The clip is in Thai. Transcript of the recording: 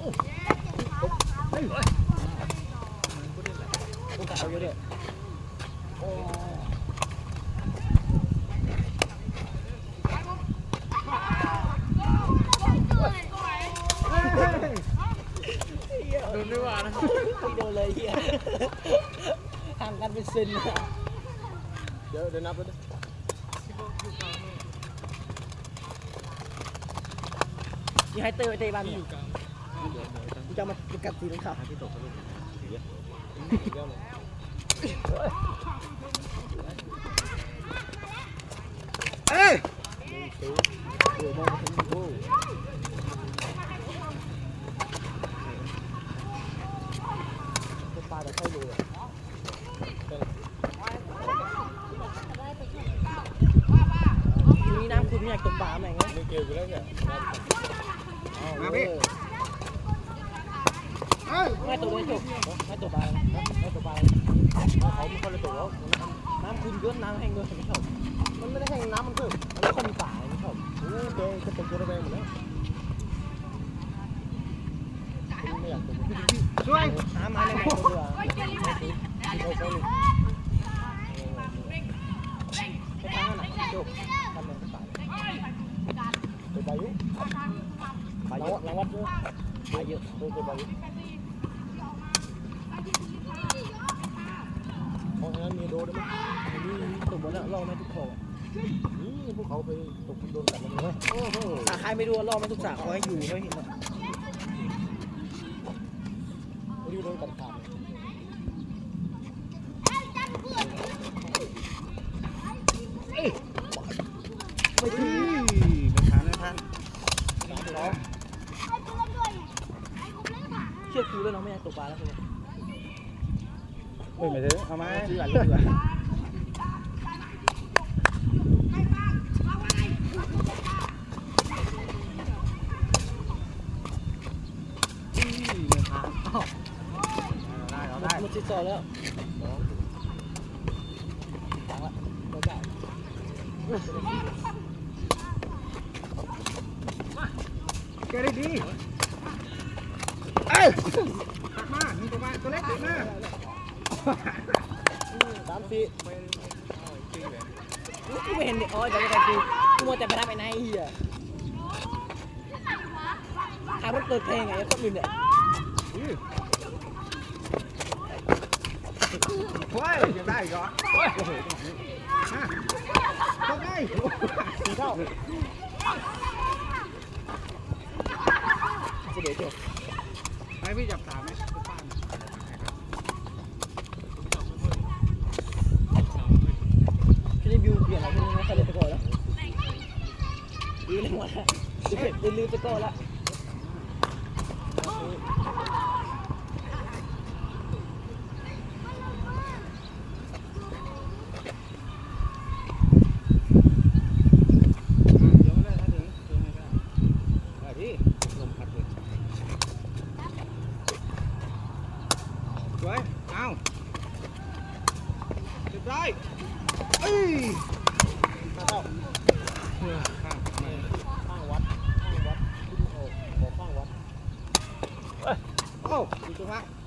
โอ้โดนไม่ว่านะไม่โดนเลยเฮียห่างกันเป็นเซนเดี๋ยวเดี๋ยวนับแล้วนี่ให้เตอร์ไปเตะบ้านมึง กูจะมากัดทีนึงครับที่ตกเขาเอ้ยปลาจะเข้าดูอะมีน้ำคุณไม่อยากตกปลาแม่งไงไม่เกี่ยวกันแล้วเนี่ยมาพี่ ไม่ตกเลยจบไม่ตกปลาไม่ตกปลาเขาไม่ค่อยได้ตกแล้วน้ำคุณเยอะน้ำแห้งเยอะไม่ชอบมันไม่ได้แห้งน้ำมันเพิ่มมันไม่ค่อยมีป่าไม่ชอบโอ้เดี๋ยวจะตกตัวระแวงหมดแล้วไม่อยากตกช่วยน้ำมาในแม่ตัวเดียวที่เขาเขาเลยไปทางนั้นน่ะจบทำเลยป่าไปไปยุป่าเยอะรางวัดเยอะป่าเยอะไปไปยุเพราะฉะนั้นมีโด ได้ไหมนี่ตุ่มบนแล้วล่อไม่ทุกโถนี่พวกเขาไปตกโดนกัดมันเลยโอ้โหสาใครไม่ดูล่อไม่ทุกสาเขาให้อยู่เขาเห็นหรอกรีบโดนกัดขาดไม่ถึงไม่ทันไม่ทันสามล้อเชื่อครูแล้วน้องไม่อยากตกปลาแล้วใช่ ไมเฮ้ยไม่ถึงเอาไหมซื้ออะไรดีกว่าอ้าวได้เหมดสิบสองแล้วตังละไม่ได้แกได้ดีเอ้ยตักมามีตัวมาตัวเล็กตักมา สามสี่กูไม่เห็นเด็กอ๋อเดี๋ยวจะไปกูกูมัวแต่ไปทำไอ้นายเฮียถามมันเปิดเพลงไงคนอื่นเนี่ยเฮ้ยยังได้อีกเหรอเฮ้ยต้องได้สีเท่าเสด็จจบให้พี่จับสามไหม พี่นี่บิวเปลี่ยนอะไรพี่นี่ไม่เคยเล่นตะโกนแล้ว ลืมเลยหมดแล้วลืมลืมตะโกนแล้วเดี๋ยวไม่ได้ถ้าถึงถึงไม่ได้ได้พี่ลมพัดเลยสวยเอาเรียบร้อยเอ้ยข้างเข้า ข้างไม่ ข้างวั ดข้